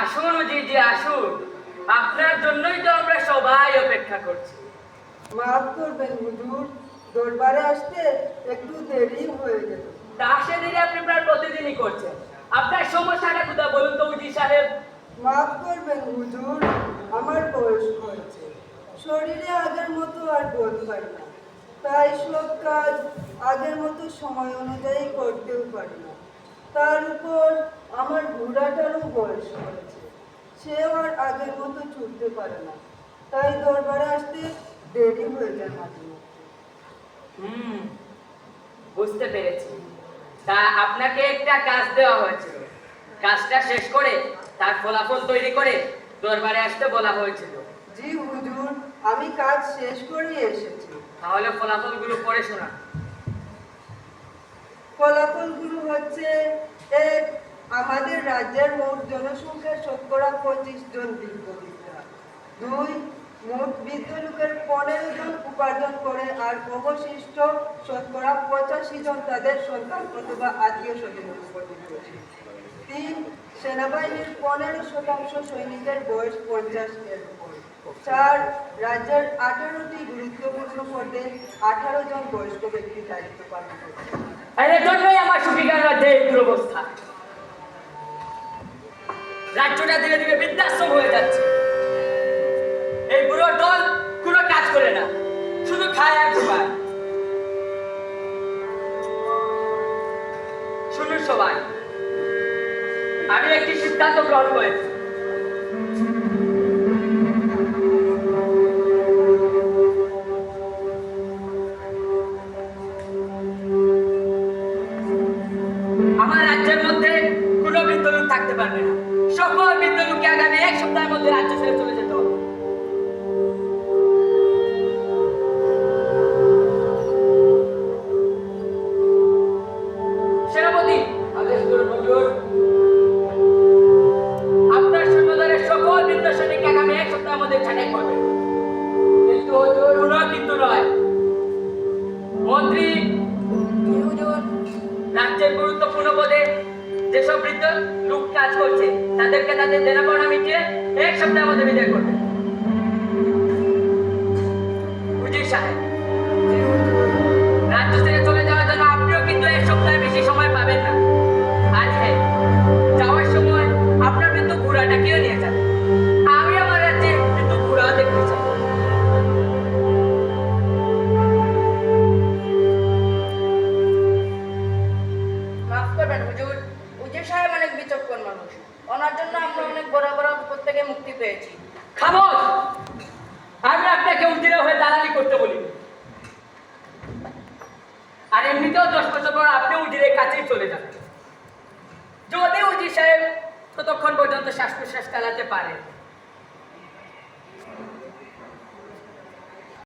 আসুন জিজি আসুন। আপনার জন্যই তো আমরা সবাই অপেক্ষা করছি। মাফ করবেন হুজুর দরবারে আসতে একটু দেরি হয়ে গেল। তা সেদিনই আপনি প্রায় প্রতিদিনই করছেন। আপনার সমস্যাটা কোথায় বলুন তো উজি সাহেব? মাফ করবেন হুজুর আমার বয়স হয়েছে। শরীরে আগের মতো আর বোধ পাই না। তাই সব কাজ আগের মতো সময় অনুযায়ী করতেও পারি না। তার উপর আমার ঘোড়াটারও বয়স হয়েছে। সেও আর আগের মতো ছুটতে পারে না। তাই দরবারে আসতে দেরি হয়ে যায় মাঝে হুম বুঝতে পেরেছি। তা আপনাকে একটা কাজ দেওয়া হয়েছিল। কাজটা শেষ করে তার ফলাফল তৈরি করে দরবারে আসতে বলা হয়েছিল। জি হুজুর আমি কাজ শেষ করেই এসেছি। তাহলে ফলাফলগুলো পড়ে শোনান। ফলাফলগুলো হচ্ছে এক আমাদের রাজ্যের মোট জনসংখ্যার শতকরা পঁচিশ জন বৃদ্ধ দুই, মোট বৃদ্ধ লোকের পনেরো জন উপার্জন করে আর অবশিষ্ট শতকরা পঁচাশি জন তাদের সন্তান অথবা আত্মীয় স্বজনের উপর তিন, সেনাবাহিনীর পনেরো শতাংশ সৈনিকের বয়স পঞ্চাশ চার, রাজ্যের আঠারোটি গুরুত্বপূর্ণ পদে আঠারো জন বয়স্ক ব্যক্তি দায়িত্ব পালন করছে এর জন্যই আমার রাজ্যে এই দুরবস্থা রাজ্যটা ধীরে ধীরে বৃদ্ধাশ্রম হয়ে যাচ্ছে। এই বুড়ো দল কোনো কাজ করে না, শুধু খায় আর ঘুমায়। শুনুন সবাই, আমি একটি সিদ্ধান্ত গ্রহণ করেছি। আমার রাজ্যের মধ্যে কোনো বৃদ্ধ লোক থাকতে পারবে না। সকল বৃদ্ধ লোককে আগামী এক সপ্তাহের মধ্যে রাজ্য ছেড়ে চলে যেসব বৃদ্ধ লোক কাজ করছে, তাদেরকে তাদের দেনা পাওনা মিটিয়ে এক সপ্তাহের মধ্যে বিদায় করবে। উজির সাহেব। ওনার জন্য আমরা অনেক বড় বড় বিপদ থেকে মুক্তি পেয়েছি। খামোশ আমি আপনাকে উজিরা হয়ে দালালি করতে বলি। আর এমনিতেও দশ বছর পর আপনি উজিরের কাছেই চলে যান। যদি উজির সাহেব ততক্ষণ পর্যন্ত শ্বাস প্রশ্বাস চালাতে পারে